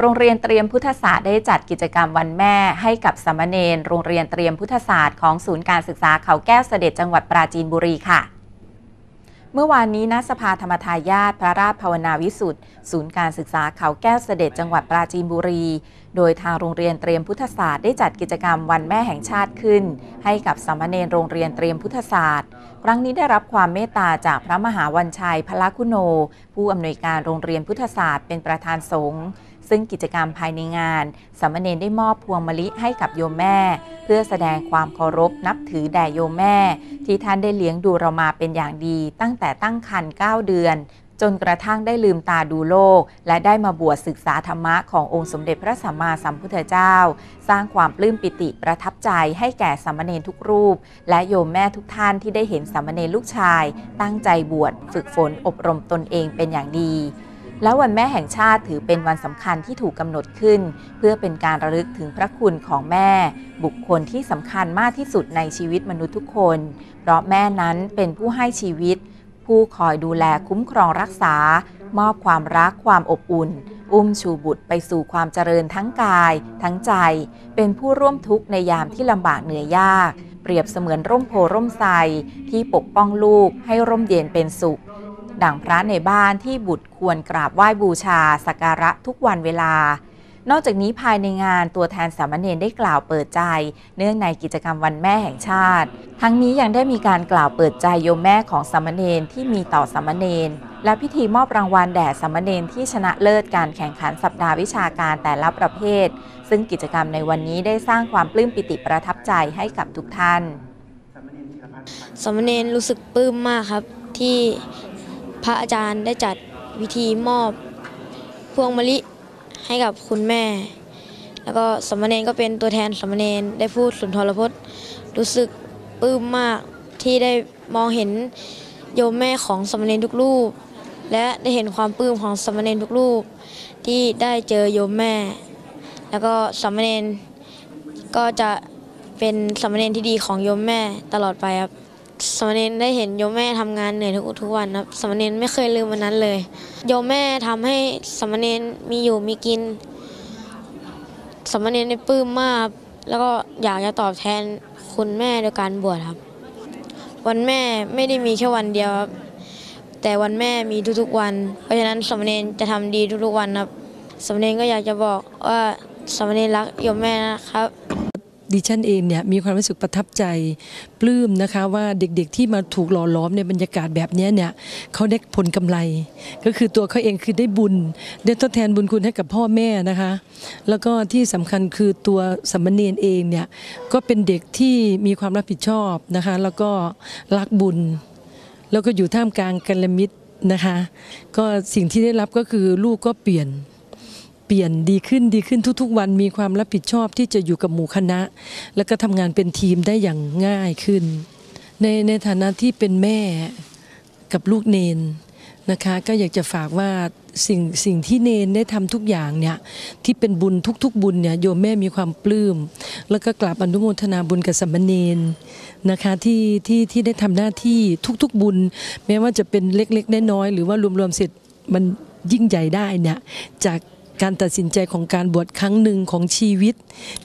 โรงเรียนเตรียมพุทธศาสตร์ได้จัดกิจกรรมวันแม่ให้กับสามเณรโรงเรียนเตรียมพุทธศาสตร์ของศูนย์การศึกษาเขาแก้วเสด็จจังหวัดปราจีนบุรีค่ะ เมื่อวานนี้ณสภาธรรมทายาทพระราชภาวนาวิสุทธ์ศูนย์การศึกษาเขาแก้วเสด็จจังหวัดปราจีนบุรี โดยทางโรงเรียนเตรียมพุทธศาสตร์ได้จัดกิจกรรมวันแม่แห่งชาติขึ้น ให้กับสามเณรโรงเรียนเตรียมพุทธศาสตร์ครั้งนี้ได้รับความเมตตาจากพระมหาวันชัยพละคุโน ผู้อำนวยการโรงเรียนพุทธศาสตร์เป็นประธานสงฆ์ ซึ่งกิจกรรมภายในงาน สามเณรได้มอบพวงมะลิให้กับโยมแม่ เพื่อแสดงความเคารพนับถือแด่โยมแม่ ที่ท่านได้เลี้ยงดูเรามาเป็นอย่างดี ตั้งแต่ตั้งครรภ์9เดือน จนกระทั่งได้ลืมตาดูโลก และได้มาบวชศึกษาธรรมะขององค์สมเด็จพระสัมมาสัมพุทธเจ้า สร้างความปลื้มปิติประทับใจให้แก่สามเณรทุกรูป และโยมแม่ทุกท่านที่ได้เห็นสามเณรลูกชาย ตั้งใจบวชฝึกฝนอบรมตนเองเป็นอย่างดี และวันแม่แห่งชาติถือเป็นวันสำคัญที่ถูกกำหนดขึ้น เพื่อเป็นการระลึกถึงพระคุณของแม่ บุคคลที่สำคัญมากที่สุดในชีวิตมนุษย์ทุกคน เพราะแม่นั้นเป็นผู้ให้ชีวิต ผู้คอยดูแลคุ้มครองรักษา มอบความรักความอบอุ่น อุ้มชูบุตรไปสู่ความเจริญทั้งกาย ทั้งใจ เป็นผู้ร่วมทุกข์ในยามที่ลำบากเหนื่อยยาก เปรียบเสมือนร่มโพร่มไทรที่ปกป้องลูกให้ร่มเย็นเป็นสุข ดังพระในบ้านที่บุตรควรกราบไหว้บูชาสักการะทุกวันเวลา นอกจากนี้ภายในงานตัวแทนสามเณรได้กล่าวเปิดใจ เนื่องในกิจกรรมวันแม่แห่งชาติ ทั้งนี้ยังได้มีการกล่าวเปิดใจโยมแม่ของสามเณรที่มีต่อสามเณรและพิธีมอบรางวัลแด่สามเณรที่ชนะเลิศการแข่งขันสัปดาห์วิชาการแต่ละประเภท ซึ่งกิจกรรมในวันนี้ได้สร้างความปลื้มปิติประทับใจให้กับทุกท่านสามเณรรู้สึกปลื้มมากครับที่ ระอาจารย์ได้จัดวิธีมอบพวงมะลิให้กับคุณแม่ แล้วก็สมณเณรก็เป็นตัวแทนสมณเณรได้พูดสุนทรพจน์ รู้สึกปลื้มมากที่ได้มองเห็นโยมแม่ของสมณเณรทุกรูป และได้เห็นความปลื้มของสมณเณรทุกรูป ที่ได้เจอโยมแม่ แล้วก็สมณเณรก็จะเป็นสมณเณรที่ดีของโยมแม่ตลอดไปครับ สมณีได้เห็นโยมแม่ทำงานเหนื่อยทุกทุกวันครับสมณีไม่เคยลืมวันนั้นเลย โยมแม่ทำให้สมณีมีอยู่มีกิน สมณีในปลื้มมาก แล้วก็อยากจะตอบแทนคุณแม่โดยการบวชครับ วันแม่ไม่ได้มีแค่วันเดียวครับแต่วันแม่มีทุกๆวัน เพราะฉะนั้นสมณีจะทำดีทุกๆวันครับสมณีก็อยากจะบอกว่าสมณีรักโยมแม่นะครับ ดิฉันเองเนี่ยมีความรู้สึกประทับใจปลื้มนะคะว่าเด็กๆที่มาถูกหล่อล้อมในบรรยากาศแบบนี้เนี่ยเขาได้ผลกำไร ก็คือตัวเขาเองคือได้บุญ ได้ทดแทนบุญคุณให้กับพ่อแม่นะคะ แล้วก็ที่สำคัญคือตัวสมณเณรเองเนี่ยก็เป็นเด็กที่มีความรับผิดชอบนะคะ แล้วก็รักบุญ แล้วก็อยู่ท่ามกลางกัลมิตรนะคะ ก็สิ่งที่ได้รับก็คือลูกก็เปลี่ยน เปลี่ยนดีขึ้นดีขึ้นทุกๆ วันมีความรับผิดชอบที่จะอยู่กับหมู่คณะ แล้วก็ทำงานเป็นทีมได้อย่างง่ายขึ้น ในในฐานะที่เป็นแม่กับลูกเนนนะคะก็อยากจะฝากว่าสิ่งสิ่งที่เนนได้ทำทุกอย่างเนี่ยที่เป็นบุญทุกๆ บุญเนี่ยโยมแม่มีความปลื้ม แล้วก็กราบอนุโมทนาบุญกับสัมมเนนนะคะที่ที่ที่ได้ทำหน้าที่ทุกๆ บุญ แม้ว่าจะเป็นเล็กๆน้อยๆหรือว่ารวมๆเสร็จมันยิ่งใหญ่ได้เนี่ยจาก การตัดสินใจของการบวชครั้งหนึ่งของชีวิต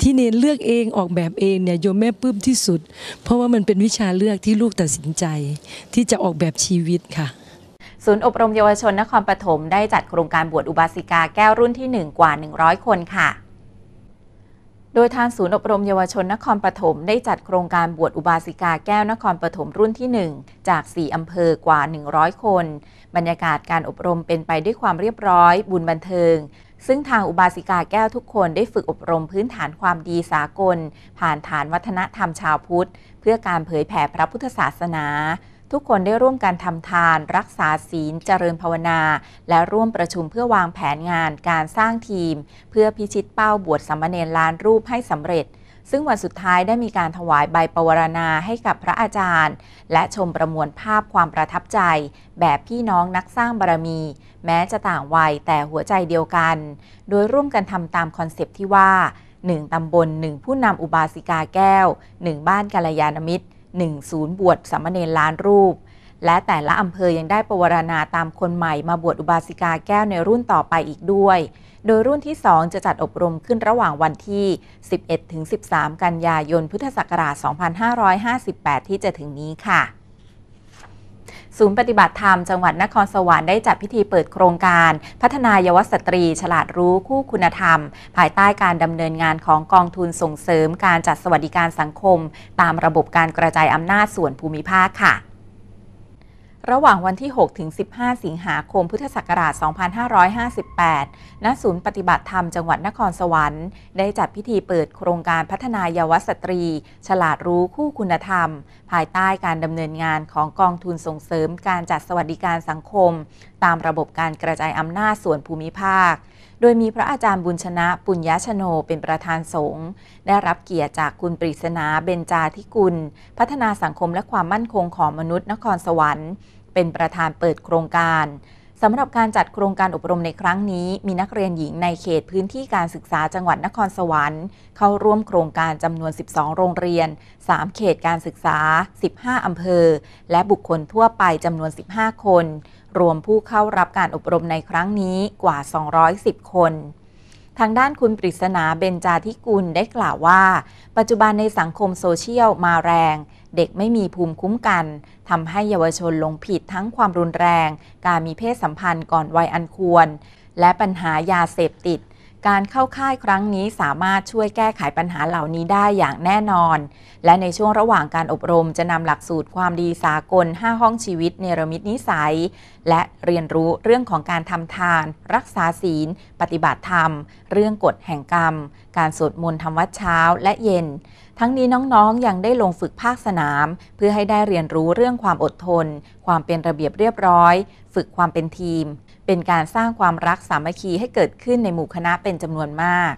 ที่เนนเลือกเองออกแบบเองเนี่ยโยมแม่ปลื้มที่สุด เพราะว่ามันเป็นวิชาเลือกที่ลูกตัดสินใจ ที่จะออกแบบชีวิตค่ะศูนย์อบรมเยาวชนนครปฐมได้จัดโครงการบวชอุบาสิกาแก้วรุ่นที่ 1 กว่า 100 คนค่ะ โดยทางศูนย์อบรมเยาวชนนครปฐมได้จัดโครงการบวชอุบาสิกาแก้วนครปฐมรุ่นที่ 1 จาก 4 อำเภอกว่า 100 คน บรรยากาศการอบรมเป็นไปด้วยความเรียบร้อย บุญบันเทิง ซึ่งทางอุบาสิกาแก้วทุกคนได้ฝึกอบรมพื้นฐานความดีสากล ผ่านฐานวัฒนธรรมชาวพุทธ เพื่อการเผยแผ่พระพุทธศาสนา ทุกคนได้ร่วมกันทำทาน รักษาศีล เจริญภาวนา และร่วมประชุมเพื่อวางแผนงานการสร้างทีม เพื่อพิชิตเป้าบวชสมณเณรล้านรูปให้สำเร็จซึ่งวันสุดท้ายได้มีการถวายใบปวารณาให้กับพระอาจารย์ และชมประมวลภาพความประทับใจ แบบพี่น้องนักสร้างบารมี แม้จะต่างวัยแต่หัวใจเดียวกัน โดยร่วมกันทำตามคอนเซปที่ว่า 1 ตำบล 1 ผู้นำอุบาสิกาแก้ว 1 บ้านกาลยานมิตร 1 ศูนย์บวชสามเณรล้านรูป และแต่ละอำเภอยังได้ประวรณาตามคนใหม่มาบวชอุบาสิกาแก้วในรุ่นต่อไปอีกด้วย โดยรุ่นที่ 2 จะจัดอบรมขึ้นระหว่างวันที่ 11-13 กันยายนพุทธศักราช 2558 ที่จะถึงนี้ค่ะ ศูนย์ปฏิบัติธรรมจังหวัดนครสวรรค์ได้จัดพิธีเปิดโครงการ พัฒนายาวสตรี ฉลาดรู้คู่คุณธรรม ภายใต้การดำเนินงานของกองทุนส่งเสริมการจัดสวัสดิการสังคม ตามระบบการกระจายอำนาจส่วนภูมิภาคค่ะระหว่างวันที่ 6 ถึง 15 สิงหาคม พุทธศักราช 2558 ณ ศูนย์ปฏิบัติธรรมจังหวัดนครสวรรค์ ได้จัดพิธีเปิดโครงการพัฒนายาวสตรี ฉลาดรู้คู่คุณธรรม ภายใต้การดำเนินงานของกองทุนส่งเสริมการจัดสวัสดิการสังคม ตามระบบการกระจายอำนาจส่วนภูมิภาค โดยมีพระอาจารย์บุญชนะปุญญชโนเป็นประธานสงฆ์ได้รับเกียรติจากคุณปริศนาเบญจาธิกุล พัฒนาสังคมและความมั่นคงของมนุษย์นครสวรรค์ เป็นประธานเปิดโครงการ สำหรับการจัดโครงการอบรมในครั้งนี้ มีนักเรียนหญิงในเขตพื้นที่การศึกษาจังหวัดนครสวรรค์ เข้าร่วมโครงการจำนวน 12 โรงเรียน 3 เขตการศึกษา 15 อำเภอ และบุคคลทั่วไปจำนวน 15 คน รวมผู้เข้ารับการอบรมในครั้งนี้กว่า 210 คนทางด้านคุณปริศนาเบญจาธิกุลได้กล่าวว่า ปัจจุบันในสังคมโซเชียลมาแรง เด็กไม่มีภูมิคุ้มกันทำให้เยาวชนลงผิดทั้งความรุนแรง การมีเพศสัมพันธ์ก่อนวัยอันควร และปัญหายาเสพติด การเข้าค่ายครั้งนี้สามารถช่วยแก้ไขปัญหาเหล่านี้ได้อย่างแน่นอน และในช่วงระหว่างการอบรมจะนำหลักสูตรความดีสากล 5 ห้องชีวิตเนรมิตนิสัย และเรียนรู้เรื่องของการทำทาน รักษาศีล ปฏิบัติธรรม เรื่องกฎแห่งกรรม การสวดมนต์ทำวัดเช้าและเย็น ทั้งนี้น้องๆ ยังได้ลงฝึกภาคสนาม เพื่อให้ได้เรียนรู้เรื่องความอดทน ความเป็นระเบียบเรียบร้อย ฝึกความเป็นทีม เป็นการสร้างความรักสามัคคีให้เกิดขึ้นในหมู่คณะเป็นจำนวนมาก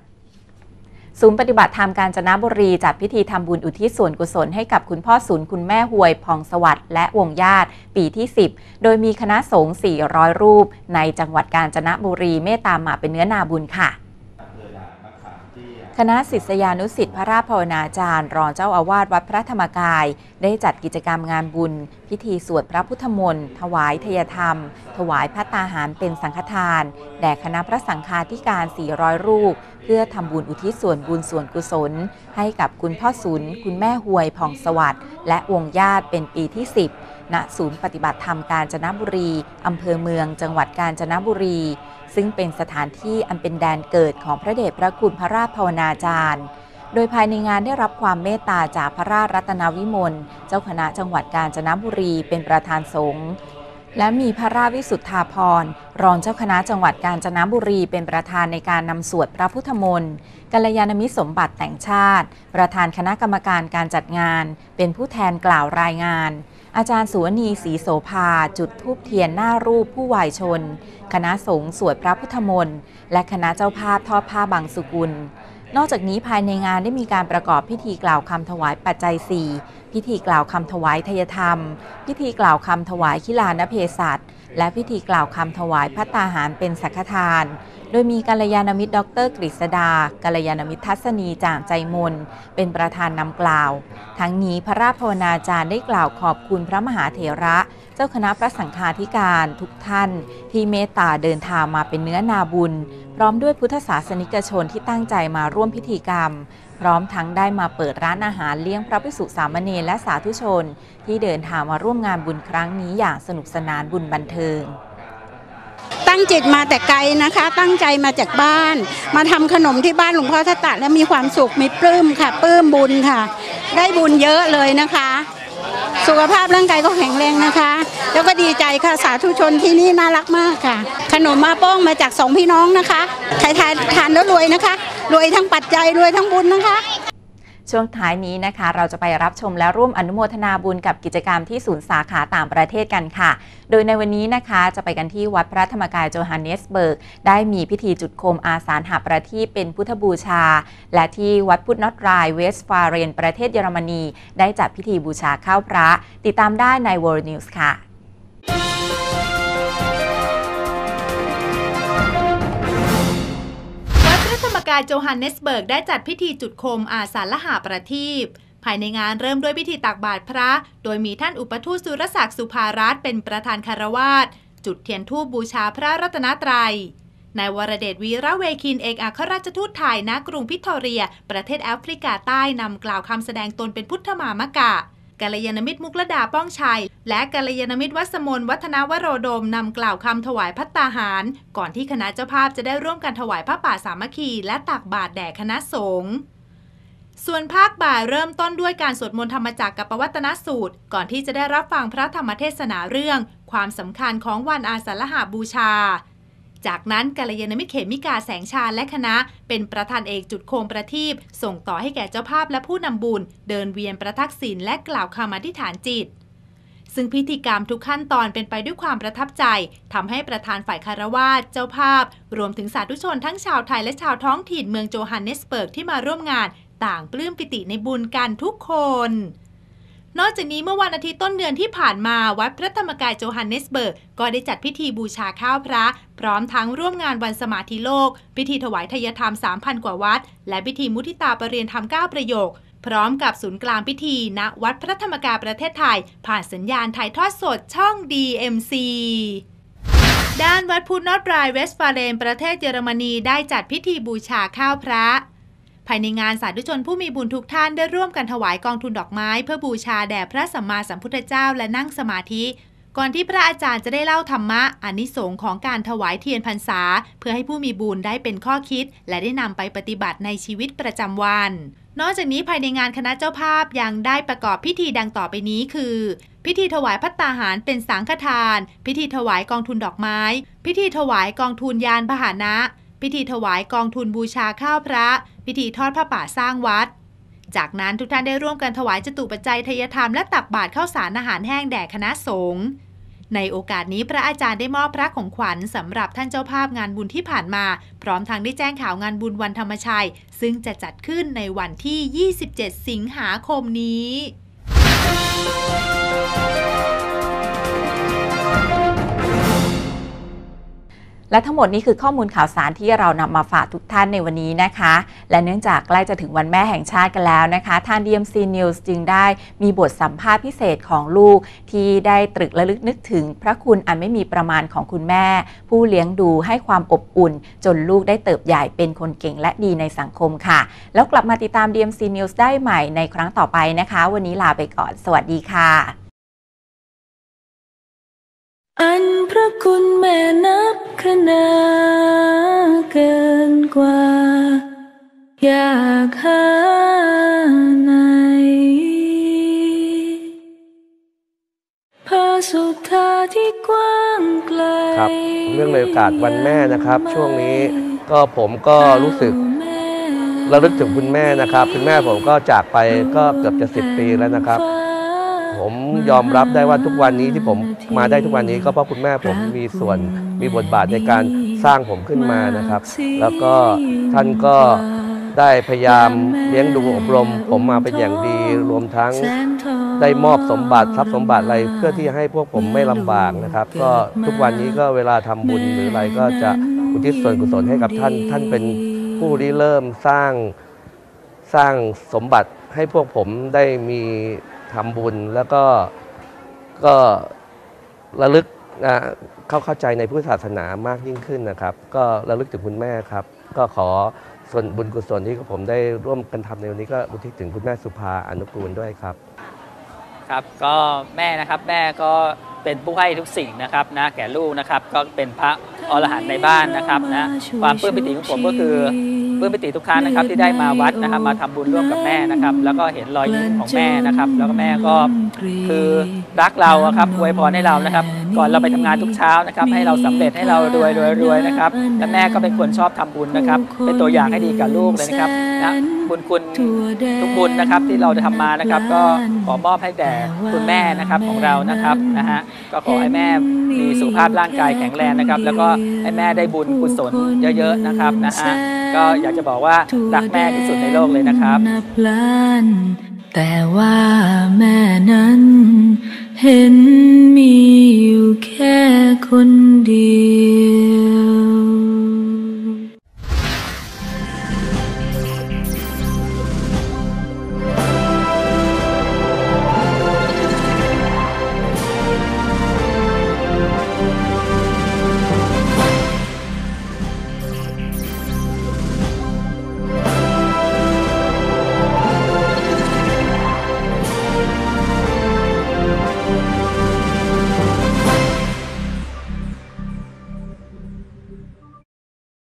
ศูนย์ปฏิบัติธรรมกาญจนบุรีจัดพิธีทำบุญอุทิศส่วนกุศลให้กับคุณพ่อศูนย์คุณแม่หวยพองสวัสดิ์และวงญาติ ปีที่ 10 โดยมีคณะสงฆ์400 รูป ในจังหวัดกาญจนบุรีเมตตามาเป็นเนื้อนาบุญค่ะ คณะศิษยานุสิ์พระราชภาวนาจารย์ รองเจ้าอาวาสวัดพระธรรมกาย ได้จัดกิจกรรมงานบุญ พิธีสวดพระพุทธมนต์ถวายทยธรรม ถวายพระตาหารเป็นสังฆทาน แด่คณะพระสังฆาธิการ 400 รูป เพื่อทำบุญอุทิศส่วนบุญส่วนกุศล ให้กับคุณพ่อสุนคุณแม่หวยผ่องสวัสดิ์และวงญาติเป็นปีที่ 10 ณศูนย์ปฏิบัติธรรมกาญจนบุรี อำเภอเมือง จังหวัดกาญจนบุรี ซึ่งเป็นสถานที่อันเป็นแดนเกิดของพระเดชพระคุณพระราชภาวนาจารย์ โดยภายในงานได้รับความเมตตาจากพระราชรัตนวิมล เจ้าคณะจังหวัดกาญจนบุรีเป็นประธานสงฆ์ และมีพระราชวิสุทธาภรรองเจ้าคณะจังหวัดกาญจนบุรีเป็นประธานในการนำสวดพระพุทธมนต์กัลยาณมิตรสมบัติแต่งชาติ ประธานคณะกรรมการการจัดงาน เป็นผู้แทนกล่าวรายงาน อาจารย์สุวนีศรีโสภา จุดทูบเทียนหน้ารูปผู้วายชน คณะสงฆ์สวดพระพุทธมนต์และคณะเจ้าภาพทอดผ้าบางสุกุลนอกจากนี้ภายในงานได้มีการประกอบพิธีกล่าวคำถวายปัจจัยสี่ พิธีกล่าวคำถวายทยธรรม พิธีกล่าวคำถวายขิลานเพศัตและพิธีกล่าวคำถวายพัตตาหารเป็นสักทาน โดยมีกัลยาณมิตรดรกฤษดากัลยาณมิตรทัศนีจางใจมนเป็นประธานนำกล่าว ทั้งนี้พระราชภาวนาจารย์ได้กล่าวขอบคุณพระมหาเถระ เจ้าคณะพระสังฆาธิการทุกท่าน ที่เมตตาเดินทางมาเป็นเนื้อนาบุญ พร้อมด้วยพุทธศาสนิกชนที่ตั้งใจมาร่วมพิธีกรรม พร้อมทั้งได้มาเปิดร้านอาหารเลี้ยงพระภิกษุสามเณรและสาธุชน ที่เดินทางมาร่วมงานบุญครั้งนี้อย่างสนุกสนานบุญบันเทิง ตั้งจิตมาแต่ไกลนะคะ ตั้งใจมาจากบ้าน มาทำขนมที่บ้านหลวงพ่อทตะและมีความสุขมีปลื้มค่ะปลื้มบุญค่ะ ได้บุญเยอะเลยนะคะ สุขภาพร่างกายก็แข็งแรงนะคะ แล้วก็ดีใจค่ะสาธุชนที่นี่น่ารักมากค่ะ ขนมมาป้องมาจากสองพี่น้องนะคะใครทานทานแล้วรวยนะคะ รวยทั้งปัจจัยรวยทั้งบุญนะคะช่วงท้ายนี้นะคะ เราจะไปรับชมและร่วมอนุโมทนาบุญกับกิจกรรมที่ศูนย์สาขาต่างประเทศกันค่ะ โดยในวันนี้นะคะจะไปกันที่วัดพระธรรมกายโจฮันเนสเบิร์ก ได้มีพิธีจุดโคมอาสาหาประทีปเป็นพุทธบูชา และที่วัดพุทธนอตรายเวสฟาเรนประเทศเยอรมนี ได้จัดพิธีบูชาข้าวพระ ติดตามได้ใน World News ค่ะ กายโจฮันเนสเบิร์กได้จัดพิธีจุดโคมอาสาละหาประทีปภายในงานเริ่มด้วยพิธีตักบาตรพระ โดยมีท่านอุปทูตสุรศักดิ์สุภารัตน์เป็นประธานคารวาสจุดเทียนทูบบูชาพระรัตนตรยัยนายวรเดชวีระเวคินเอกอัครราชทูตไทยณกรุงพิทอเรีย ประเทศแอฟริกาใต้นำกล่าวคำแสดงตนเป็นพุทธมามกะ กัลยาณมิตรมุกลดาป้องชัย และกัลยาณมิตรวัสมนวัฒนวโรดมนำกล่าวคำถวายพัตตาหาร ก่อนที่คณะเจ้าภาพจะได้ร่วมกันถวายพระป่าสามัคคี และตักบาตรแด่คณะสงฆ์ส่วนภาคบ่ายเริ่มต้นด้วยการสวดมนต์ธรรมจักรกับปวัตนสูตร ก่อนที่จะได้รับฟังพระธรรมเทศนาเรื่อง ความสำคัญของวันอาสาฬหาบูชา จากนั้นกัลยาณมิตรเขมิกาแสงชาและคณะ เป็นประธานเอกจุดโคมประทีปส่งต่อให้แก่เจ้าภาพและผู้นำบุญ เดินเวียนประทักษิณและกล่าวคำอธิษฐานจิตซึ่งพิธีกรรมทุกขั้นตอนเป็นไปด้วยความประทับใจทำให้ประธานฝ่ายคารวาสเจ้าภาพ รวมถึงสาธุชนทั้งชาวไทยและชาวท้องถิ่นเมืองโจฮันเนสเบิร์กที่มาร่วมงาน ต่างปลื้มปิติในบุญกันทุกคน นอกจากนี้เมื่อวันอาทิตย์ต้นเดือนที่ผ่านมาวัดพระธรรมกายโจฮันเนสเบิร์ก ก็ได้จัดพิธีบูชาข้าวพระ พร้อมทั้งร่วมงานวันสมาธิโลก พิธีถวายทยธรรม 3,000 กว่าวัด และพิธีมุทิตาประเรียนธรรม 9 ประโยค พร้อมกับศูนย์กลางพิธีณวัดพระธรรมกายประเทศไทย ผ่านสัญญาณถ่ายทอดสดช่อง DMC ด้านวัดพุทธนอตรายเวสฟาเลนประเทศเยอรมนีได้จัดพิธีบูชาข้าวพระายในงานสาธุชนผู้มีบุญทุกท่านได้ร่วมกันถวายกองทุนดอกไม้ เพื่อบูชาแด่พระสัมมาสัมพุทธเจ้าและนั่งสมาธิ ก่อนที่พระอาจารย์จะได้เล่าธรรมะอานิสงค์ของการถวายเทียนพรรษา เพื่อให้ผู้มีบุญได้เป็นข้อคิด และได้นำไปปฏิบัติในชีวิตประจำวัน นอกจากนี้ภายในงานคณะเจ้าภาพยังได้ประกอบพิธีดังต่อไปนี้คือพิธีถวายพัตตาหารเป็นสังฆทาน พิธีถวายกองทุนดอกไม้ พิธีถวายกองทุนยานพาหนะ พิธีถวายกองทุนบูชาข้าวพระ พิธีทอดผ้าป่าสร้างวัด จากนั้นทุกท่านได้ร่วมกันถวายจตุปัจจัยทยธรรมและตักบาตรข้าวสารอาหารแห้งแด่คณะสงฆ์ในโอกาสนี้พระอาจารย์ได้มอบพระของขวัญสำหรับท่านเจ้าภาพงานบุญที่ผ่านมา พร้อมทั้งได้แจ้งข่าวงานบุญวันธรรมชัย ซึ่งจะจัดขึ้นในวันที่ 27 สิงหาคมนี้ และทั้งหมดนี้คือข้อมูลข่าวสารที่เรานำมาฝากทุกท่านในวันนี้นะคะ และเนื่องจากใกล้จะถึงวันแม่แห่งชาติกันแล้วนะคะ ทาง DMC News จึงได้มีบทสัมภาษณ์พิเศษของลูก ที่ได้ตรึกระลึกนึกถึง พระคุณอันไม่มีประมาณของคุณแม่ ผู้เลี้ยงดูให้ความอบอุ่น จนลูกได้เติบใหญ่เป็นคนเก่งและดีในสังคมค่ะ แล้วกลับมาติดตาม DMC News ได้ใหม่ในครั้งต่อไปนะคะ วันนี้ลาไปก่อน สวัสดีค่ะ อันพระคุณแม่นับขนาเกินกว่า อยากหาไหนพระสุธาที่กว้างไกลครับ เรื่องในโอกาสวันแม่นะครับ ช่วงนี้ก็ผมก็รู้สึกระลึกถึงคุณแม่นะครับ คุณแม่ผมก็จากไปก็เกือบจะสิบปีแล้วนะครับ ผมยอมรับได้ว่าทุกวันนี้ที่ผมมาได้ทุกวันนี้ก็เพราะคุณแม่ผมมีส่วนมีบทบาทในการสร้างผมขึ้นมานะครับ แล้วก็ท่านก็ได้พยายามเลี้ยงดูอบรม ผมมาเป็นอย่างดีรวมทั้งได้มอบสมบัติทรัพย์สมบัติอะไรเพื่อที่ให้พวกผมไม่ลำบากนะครับ ก็ทุกวันนี้ก็เวลาทำบุญหรืออะไรก็จะอุทิศส่วนกุศลให้กับท่าน ท่านเป็นผู้ริเริ่มสร้างสร้างสมบัติให้พวกผมได้มี ทำบุญแล้วก็ก็ระลึกอ่าเข้าเข้าใจในพุทธศาสนามากยิ่งขึ้นนะครับ ก็ระลึกถึงคุณแม่ครับ ก็ขอส่วนบุญกุศลที่ผมได้ร่วมกันทำในวันนี้ก็อุทิศถึงคุณแม่สุภาอนุกูลด้วยครับ ครับก็แม่นะครับแม่ก็เป็นผู้ให้ทุกสิ่งนะครับนะแก่ลูกนะครับ ก็เป็นพระอรหันต์ในบ้านนะครับนะความปลื้มปิติของผมก็คือ ลื้มปิติทุกครั้งนะครับที่ได้มาวัดนะครับ มาทำบุญร่วมกับแม่นะครับ แล้วก็เห็นรอยยิ้มของแม่นะครับ แล้วก็แม่ก็คือรักเราอะครับอวยพรให้เรานะครับ ก่อนเราไปทำงานทุกเช้านะครับ ให้เราสำเร็จให้เรารวยรวยรวยนะครับและแม่ก็เป็นคนชอบทำบุญนะครับ เป็นตัวอย่างให้ดีกับลูกเลยนะครับนะบุญคุณทุกบุญนะครับที่เราจะทำมานะครับ ก็ขอมอบให้แด่คุณแม่นะครับของเรานะครับนะฮะก็ขอให้แม่มีสุขภาพร่างกายแข็งแรงนะครับ แล้วก็ให้แม่ได้บุญกุศลเยอะๆนะครับนะฮะ ก็อยากจะบอกว่ารักแม่ที่สุดในโลกเลยนะครับนับล้านแต่ว่าแม่นั้น เห็นมีอยู่แค่คนเดียว